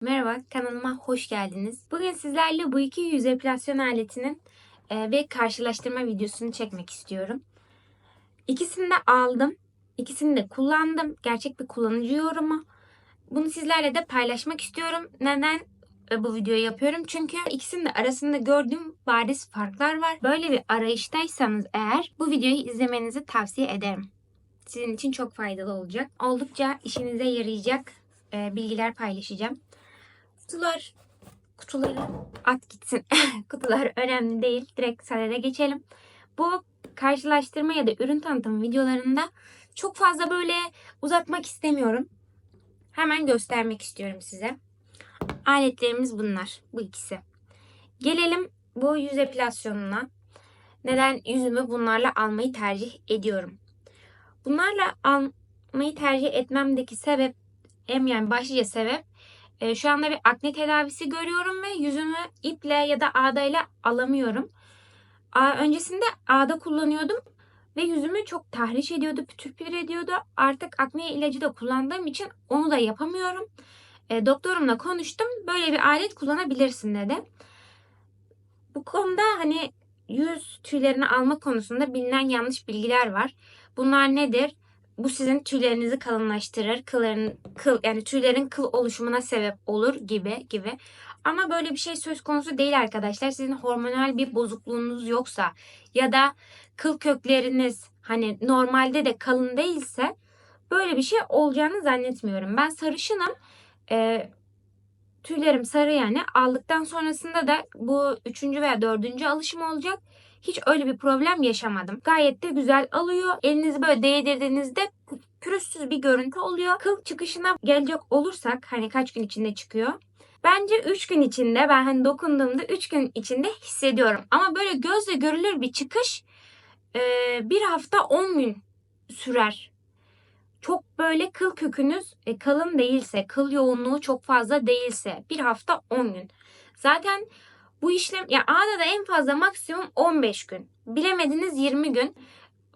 Merhaba, kanalıma hoş geldiniz. Bugün sizlerle bu iki yüz epilasyon aletinin e, bir karşılaştırma videosunu çekmek istiyorum. İkisini de aldım. İkisini de kullandım. Gerçek bir kullanıcı yorumu. Bunu sizlerle de paylaşmak istiyorum. Neden e, bu videoyu yapıyorum? Çünkü ikisinin arasında gördüğüm bariz farklar var. Böyle bir arayıştaysanız eğer bu videoyu izlemenizi tavsiye ederim. Sizin için çok faydalı olacak. Oldukça işinize yarayacak e, bilgiler paylaşacağım. Kutular, kutuları at gitsin. Kutular önemli değil. Direkt sadede geçelim. Bu karşılaştırma ya da ürün tanıtım videolarında çok fazla böyle uzatmak istemiyorum. Hemen göstermek istiyorum size. Aletlerimiz bunlar. Bu ikisi. Gelelim bu yüz epilasyonuna. Neden yüzümü bunlarla almayı tercih ediyorum? Bunlarla almayı tercih etmemdeki sebep, en yani başlıca sebep e, şu anda bir akne tedavisi görüyorum ve yüzümü iple ya da ağdayla alamıyorum. A, öncesinde ağda kullanıyordum ve yüzümü çok tahriş ediyordu, pütür pütür ediyordu. Artık akne ilacı da kullandığım için onu da yapamıyorum. E, doktorumla konuştum. Böyle bir alet kullanabilirsin dedi. Bu konuda hani yüz tüylerini alma konusunda bilinen yanlış bilgiler var. Bunlar nedir? Bu sizin tüylerinizi kalınlaştırır. Kılların, kıl, yani tüylerin kıl oluşumuna sebep olur gibi gibi. Ama böyle bir şey söz konusu değil arkadaşlar. Sizin hormonal bir bozukluğunuz yoksa ya da kıl kökleriniz hani normalde de kalın değilse böyle bir şey olacağını zannetmiyorum. Ben sarışınım. Ee, tüylerim sarı yani. Aldıktan sonrasında da bu üçüncü veya dördüncü alışım olacak. Hiç öyle bir problem yaşamadım. Gayet de güzel alıyor. Elinizi böyle değdirdiğinizde pürüzsüz bir görüntü oluyor. Kıl çıkışına gelecek olursak hani kaç gün içinde çıkıyor. Bence 3 gün içinde ben hani dokunduğumda 3 gün içinde hissediyorum. Ama böyle gözle görülür bir çıkış e, bir hafta 10 gün sürer. Çok böyle kıl kökünüz e, kalın değilse, kıl yoğunluğu çok fazla değilse bir hafta 10 gün. Zaten bu işlem ya ağda da en fazla maksimum 15 gün. Bilemediniz 20 gün.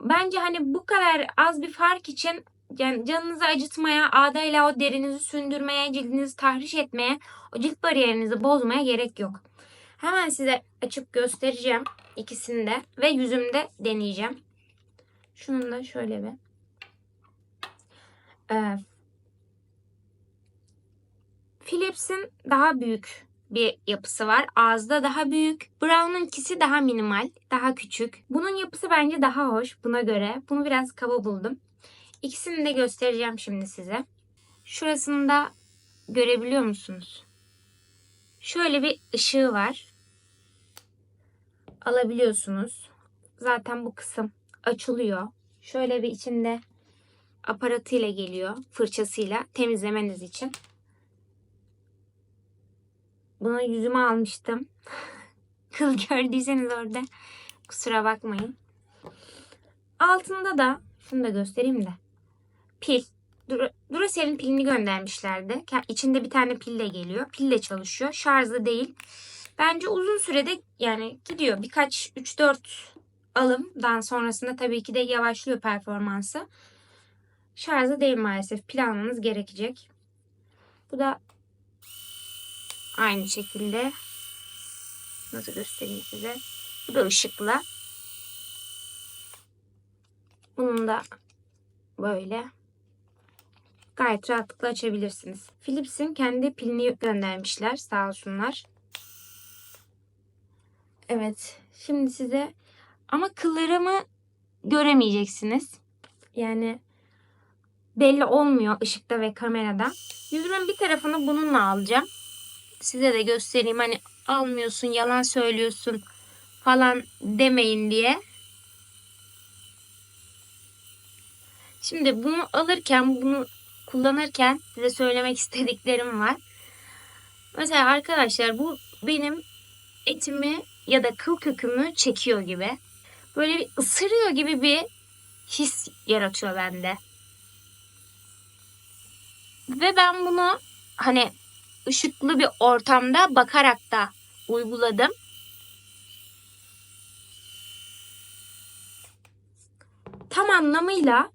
Bence hani bu kadar az bir fark için yani canınızı acıtmaya, ağdayla o derinizi sündürmeye, cildinizi tahriş etmeye, o cilt bariyerinizi bozmaya gerek yok. Hemen size açıp göstereceğim ikisini de ve yüzümde deneyeceğim. Şunun da şöyle bir. Ee, Philips'in daha büyük bir yapısı var. Ağızda daha büyük. Brown'unkisi daha minimal, daha küçük. Bunun yapısı bence daha hoş buna göre. Bunu biraz kaba buldum. İkisini de göstereceğim şimdi size. Şurasında görebiliyor musunuz? Şöyle bir ışığı var. Alabiliyorsunuz. Zaten bu kısım açılıyor. Şöyle bir içinde aparatıyla geliyor. Fırçasıyla temizlemeniz için. Bunu yüzüme almıştım. Kıl gördüyseniz orada kusura bakmayın. Altında da şunu da göstereyim de. Pil. Dur Duracell'in pilini göndermişlerdi. İçinde bir tane pille geliyor. Pille çalışıyor. Şarjlı değil. Bence uzun sürede yani gidiyor. Birkaç 3-4 alımdan sonrasında tabii ki de yavaşlıyor performansı. Şarjlı değil maalesef. Pil almanız gerekecek. Bu da Aynı şekilde nasıl göstereyim size. Bu da ışıklı. Bunun da böyle gayet rahatlıkla açabilirsiniz. Philips'in kendi pilini göndermişler sağ olsunlar. Evet şimdi size ama kıllarımı göremeyeceksiniz. Yani belli olmuyor ışıkta ve kamerada. Yüzümün bir tarafını bununla alacağım size de göstereyim hani almıyorsun yalan söylüyorsun falan demeyin diye. Şimdi bunu alırken bunu kullanırken size söylemek istediklerim var. Mesela arkadaşlar bu benim etimi ya da kıl kökümü çekiyor gibi. Böyle bir ısırıyor gibi bir his yaratıyor bende. Ve ben bunu hani ışıklı bir ortamda bakarak da uyguladım. Tam anlamıyla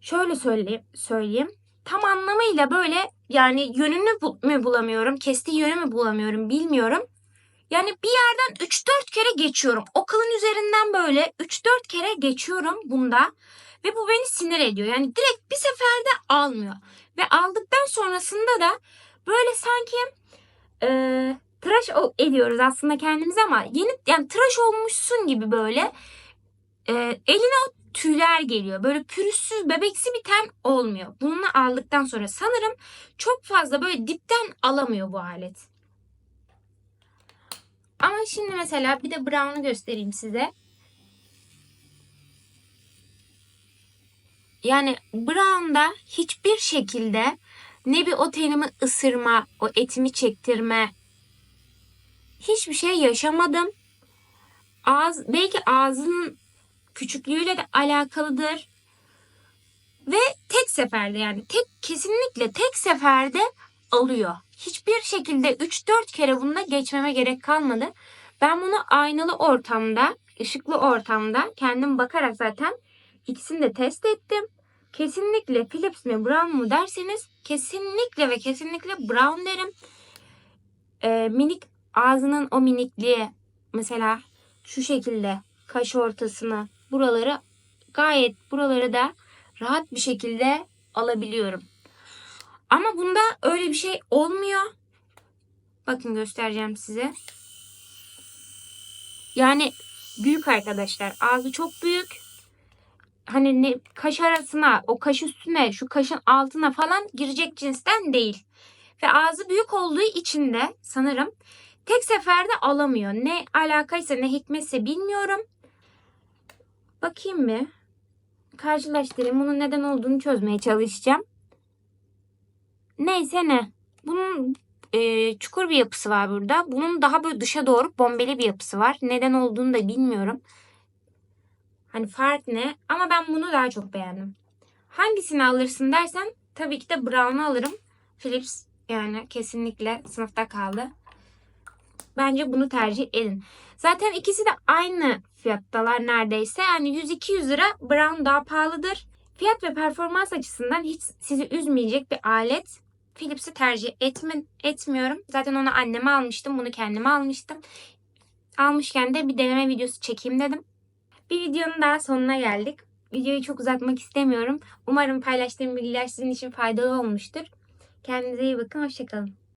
şöyle söyleyeyim, söyleyeyim. Tam anlamıyla böyle Yani yönünü bu- mü bulamıyorum, kestiği yönü mü bulamıyorum bilmiyorum. Yani bir yerden 3-4 kere geçiyorum. O kılın üzerinden böyle 3-4 kere geçiyorum bunda. Ve bu beni sinir ediyor. Yani direkt bir seferde almıyor. Ve aldıktan sonrasında da böyle sanki e, tıraş ediyoruz aslında kendimizi ama yeni yani tıraş olmuşsun gibi böyle e, eline o tüyler geliyor. Böyle pürüzsüz bebeksi bir ten olmuyor. Bununla aldıktan sonra sanırım çok fazla böyle dipten alamıyor bu alet. Ama şimdi mesela bir de brown'u göstereyim size. Yani brown'da hiçbir şekilde ne bir o tenimi ısırma, o etimi çektirme hiçbir şey yaşamadım. Ağız, belki ağzının küçüklüğüyle de alakalıdır. Ve tek seferde yani tek kesinlikle tek seferde alıyor. Hiçbir şekilde 3-4 kere bununla geçmeme gerek kalmadı. Ben bunu aynalı ortamda, ışıklı ortamda kendim bakarak zaten ikisini de test ettim. Kesinlikle Philips mi Brown mu derseniz kesinlikle ve kesinlikle Brown derim. Ee, minik ağzının o minikliği mesela şu şekilde kaş ortasına buraları gayet buraları da rahat bir şekilde alabiliyorum. Ama bunda öyle bir şey olmuyor. Bakın göstereceğim size. Yani büyük arkadaşlar. Ağzı çok büyük. Hani ne, kaş arasına, o kaş üstüne, şu kaşın altına falan girecek cinsten değil. Ve ağzı büyük olduğu için de sanırım tek seferde alamıyor. Ne alakaysa ne hikmetse bilmiyorum. Bakayım bir. Karşılaştırayım. Bunun neden olduğunu çözmeye çalışacağım. Neyse ne. Bunun e, çukur bir yapısı var burada. Bunun daha böyle dışa doğru bombeli bir yapısı var. Neden olduğunu da bilmiyorum. Hani fark ne? Ama ben bunu daha çok beğendim. Hangisini alırsın dersen tabii ki de Brown'u alırım. Philips yani kesinlikle sınıfta kaldı. Bence bunu tercih edin. Zaten ikisi de aynı fiyattalar neredeyse. Yani 100-200 lira Brown daha pahalıdır. Fiyat ve performans açısından hiç sizi üzmeyecek bir alet. Philips'i tercih etme, etmiyorum. Zaten onu anneme almıştım. Bunu kendime almıştım. Almışken de bir deneme videosu çekeyim dedim. Bir videonun daha sonuna geldik. Videoyu çok uzatmak istemiyorum. Umarım paylaştığım bilgiler sizin için faydalı olmuştur. Kendinize iyi bakın. Hoşçakalın.